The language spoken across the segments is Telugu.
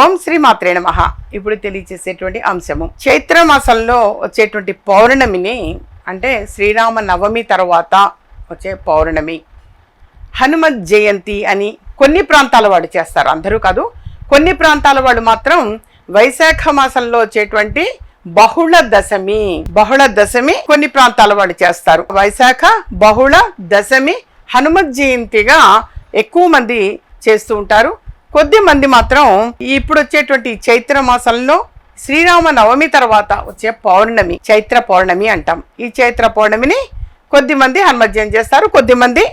ఓం శ్రీ మాత్రే నమః. ఇప్పుడు తెలియచేసేటువంటి అంశము. చైత్ర మాసంలో వచ్చేటువంటి పౌర్ణమిని అంటే శ్రీరామ నవమి తర్వాత వచ్చే పౌర్ణమి. హనుమత్ జయంతి అని కొన్ని ప్రాంతాల వాడు చేస్తారు అందరూ కాదు. కొన్ని ప్రాంతాల వాడు మాత్రం వైశాఖ మాసంలో వచ్చేటువంటి బహుళ దశమి బహుళ దశమి కొన్ని ప్రాంతాల వాడు చేస్తారు. వైశాఖ బహుళ దశమి హనుమత్ జయంతిగా ఎక్కువ మంది చేస్తూ ఉంటారు. కొద్ది మంది మాత్రం ఇప్పుడు వచ్చేటువంటి చైత్ర మాసంలో శ్రీరామ నవమి తర్వాత వచ్చే పౌర్ణమి చైత్ర పౌర్ణమి అంటాం. ఈ చైత్ర పౌర్ణమిని కొద్దిమంది హనుమజ్జయం చేస్తారు కొద్దిమంది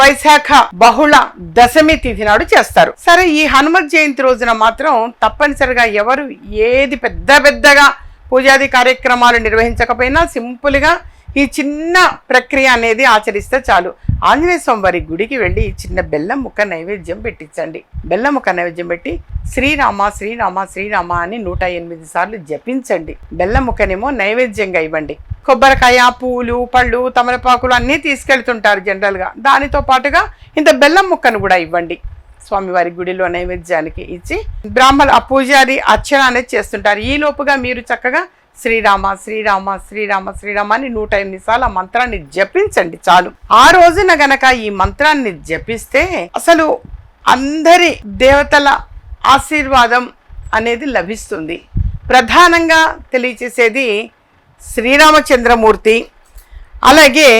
వైశాఖ బహుళ దశమి తిథి నాడు చేస్తారు. సరే ఈ హనుమత్ జయంతి రోజున మాత్రం తప్పనిసరిగా ఎవరు ఏది పెద్ద పెద్దగా పూజాది కార్యక్రమాలు నిర్వహించకపోయినా సింపుల్గా ఈ చిన్న ప్రక్రియ అనేది ఆచరిస్తే చాలు. ఆంజనేయ స్వామివారి గుడికి వెళ్ళి చిన్న బెల్లం ముక్క నైవేద్యం పెట్టించండి. బెల్లం ముక్క నైవేద్యం పెట్టి శ్రీరామ శ్రీరామ శ్రీరామ అని నూట ఎనిమిది సార్లు జపించండి. బెల్లం ముక్కనేమో నైవేద్యంగా ఇవ్వండి. కొబ్బరికాయ పూలు పళ్ళు తమలపాకులు అన్నీ తీసుకెళ్తుంటారు జనరల్గా దానితో పాటుగా ఇంత బెల్లం ముక్కను కూడా ఇవ్వండి. స్వామివారి గుడిలో నైవేద్యానికి ఇచ్చి బ్రాహ్మణ పూజారి అర్చన అనేది చేస్తుంటారు. ఈ లోపుగా మీరు చక్కగా శ్రీరామ శ్రీరామ శ్రీరామ శ్రీరామ అని నూట ఎనిమిది సార్లు ఆ మంత్రాన్ని జపించండి చాలు. ఆ రోజున గనక ఈ మంత్రాన్ని జపిస్తే అసలు అందరి దేవతల ఆశీర్వాదం అనేది లభిస్తుంది. ప్రధానంగా తెలియచేసేది శ్రీరామచంద్రమూర్తి అలాగే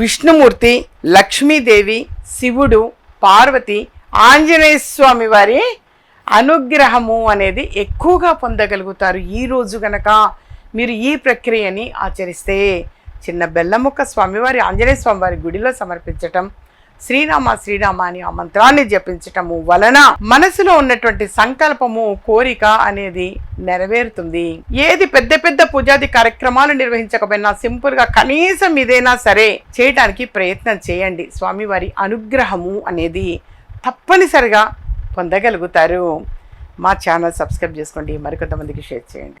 విష్ణుమూర్తి లక్ష్మీదేవి శివుడు పార్వతి ఆంజనేయ స్వామి వారి అనుగ్రహము అనేది ఎక్కువగా పొందగలుగుతారు. ఈ రోజు గనక మీరు ఈ ప్రక్రియని ఆచరిస్తే చిన్న బెల్లముక్క స్వామివారి ఆంజనేయ స్వామివారి గుడిలో సమర్పించటం శ్రీరామ శ్రీరామ అని ఆ మంత్రాన్ని జపించటము వలన మనసులో ఉన్నటువంటి సంకల్పము కోరిక అనేది నెరవేరుతుంది. ఏది పెద్ద పెద్ద పూజాది కార్యక్రమాలు నిర్వహించకపోయినా సింపుల్గా కనీసం ఇదైనా సరే చేయటానికి ప్రయత్నం చేయండి. స్వామివారి అనుగ్రహము అనేది తప్పనిసరిగా పొందగలుగుతారు. మా ఛానల్ సబ్స్క్రైబ్ చేసుకోండి. మరికొంతమందికి షేర్ చేయండి.